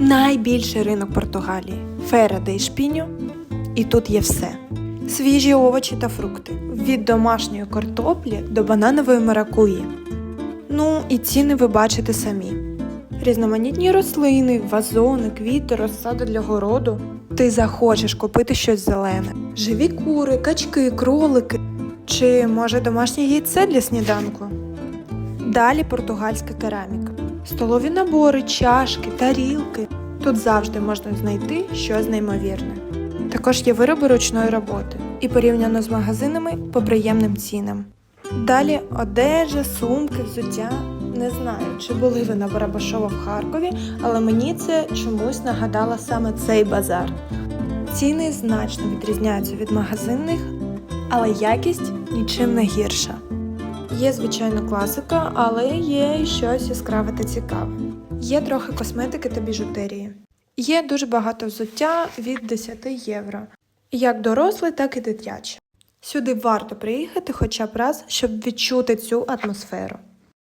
Найбільший ринок Португалії Фера де Шпіньо. І тут є все: свіжі овочі та фрукти від домашньої картоплі до бананової маракуї. Ну і ціни ви бачите самі. Різноманітні рослини, вазони, квіти, розсаду для городу. Ти захочеш купити щось зелене. Живі кури, качки, кролики. Чи може домашнє яйце для сніданку? Далі португальська кераміка. Столові набори, чашки, тарілки. Тут завжди можна знайти щось неймовірне. Також є вироби ручної роботи і порівняно з магазинами по приємним цінам. Далі одежа, сумки, взуття. Не знаю, чи були ви на Барабашово в Харкові, але мені це чомусь нагадало саме цей базар. Ціни значно відрізняються від магазинних, але якість нічим не гірша. Є, звичайно, класика, але є і щось яскраве та цікаве. Є трохи косметики та біжутерії. Є дуже багато взуття від 10 євро, як доросле, так і дитяче. Сюди варто приїхати хоча б раз, щоб відчути цю атмосферу.